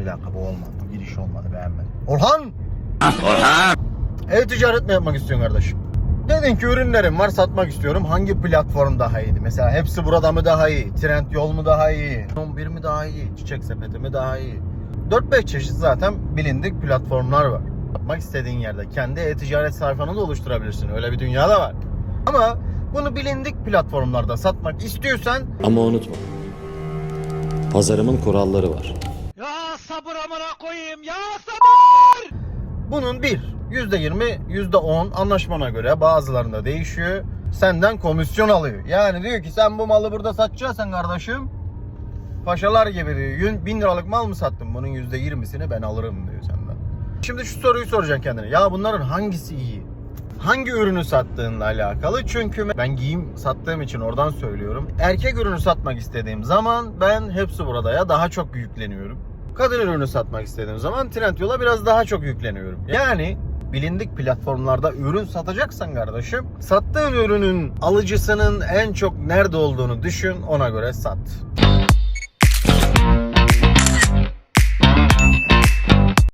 Bir dakika bu olmadı. Giriş olmadı beğenmedim. Orhan! Orhan! E-ticaret mi yapmak istiyorsun kardeşim? Dedin ki ürünlerim var satmak istiyorum. Hangi platform daha iyiydi? Mesela hepsi burada mı daha iyi? Trend yol mu daha iyi? 11 mi daha iyi? Çiçek sepeti mi daha iyi? 4-5 çeşit zaten bilindik platformlar var. Yapmak istediğin yerde kendi e-ticaret sayfanı da oluşturabilirsin. Öyle bir dünya da var. Ama bunu bilindik platformlarda satmak istiyorsan Ama unutma. Pazarımın kuralları var. Bunun bir %20, %10 anlaşmana göre bazılarında değişiyor. Senden komisyon alıyor. Yani diyor ki sen bu malı burada satacaksın kardeşim. Paşalar gibi diyor. Bin liralık mal mı sattın? Bunun %20'sini ben alırım diyor senden. Şimdi şu soruyu soracaksın kendine. Ya bunların hangisi iyi? Hangi ürünü sattığınla alakalı. Çünkü ben giyim sattığım için oradan söylüyorum. Erkek ürünü satmak istediğim zaman ben hepsi buradaya daha çok yükleniyorum. Kadın ürünü satmak istediğim zaman Trendyol'a biraz daha çok yükleniyorum. Yani bilindik platformlarda ürün satacaksan kardeşim sattığın ürünün alıcısının en çok nerede olduğunu düşün ona göre sat.